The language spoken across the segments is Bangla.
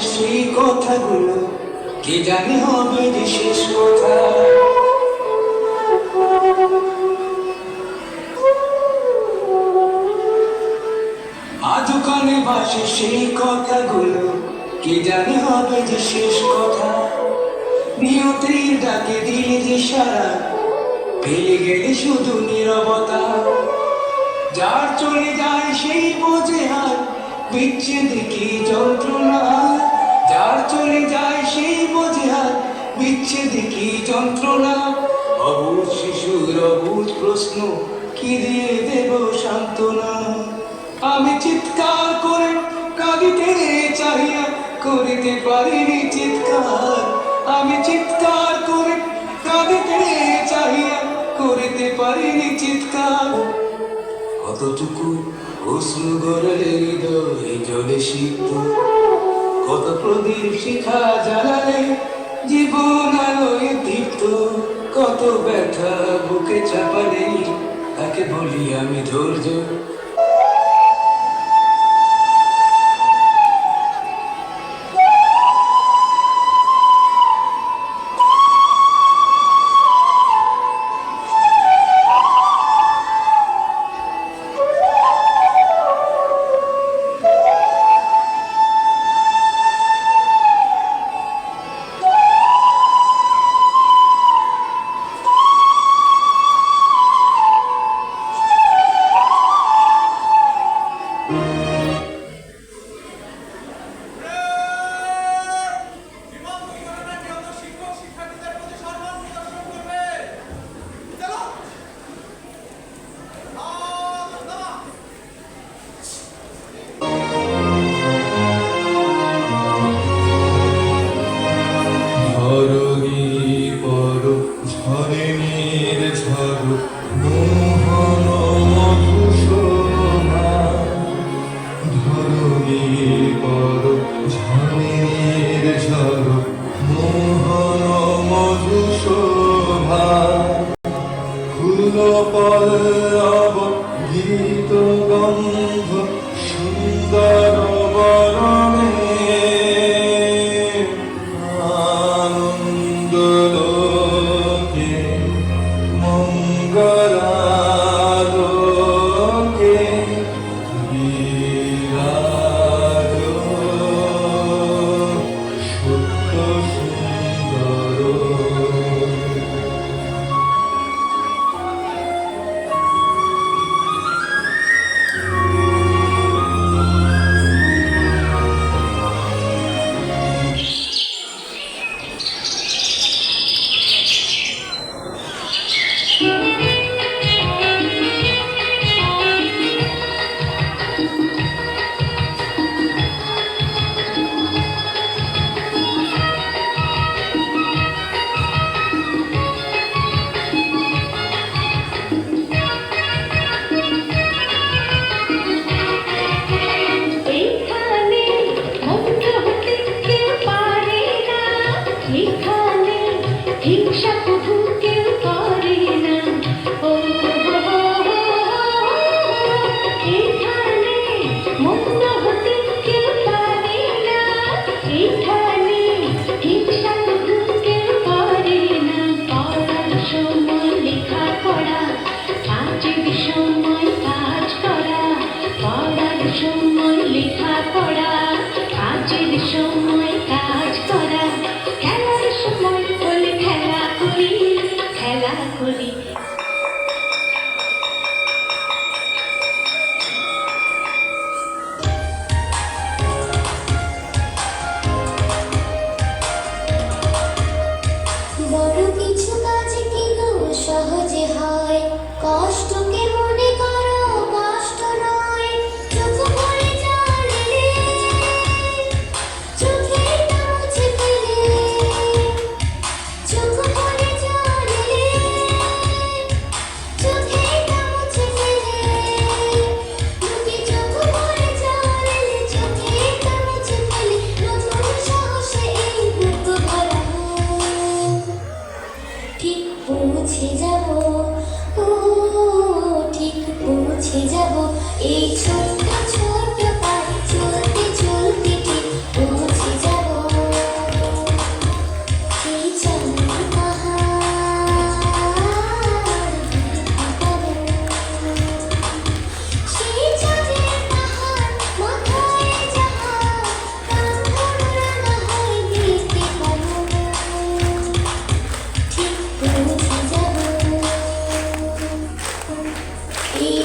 সেই কথাগুলো কে জানে হবে যে কথা? আজও বাসে সেই কথাগুলো কে জানে হবে যে শেষ কথা? নিয়তির ডাকে দিলে যে সারা ফেলে গেলে শুধু নিরবতা। যার চলে যায় সেই বোঝে হার বিচ্ছেদ কি যন্ত্রণা? যার চলে যায় সেই বোঝা বিচ্ছে কি যন্ত্রণা? অবুধ শিশুর অবুধ প্রশ্ন, কি দিয়ে দেব সান্ত্বনা? আমি চিৎকার করে কাঁদিতে চাহিয়া করিতে পারিনি চিৎকার। আমি চিৎকার করে কাঁদিতে চাহিয়া করিতে পারিনি চিৎকার। কতটুকু প্রশ্ন গড়লে হৃদয় জলে শীত কত প্রদীপ শিখা জ্বালালে, জীবন আলোয় দীপ্ত, কত ব্যথা বুকে চাপালে, তাকে বলি আমি ধৈর্য। ফল অবহিত গঙ্গা সময় লেখা পড়া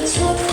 just look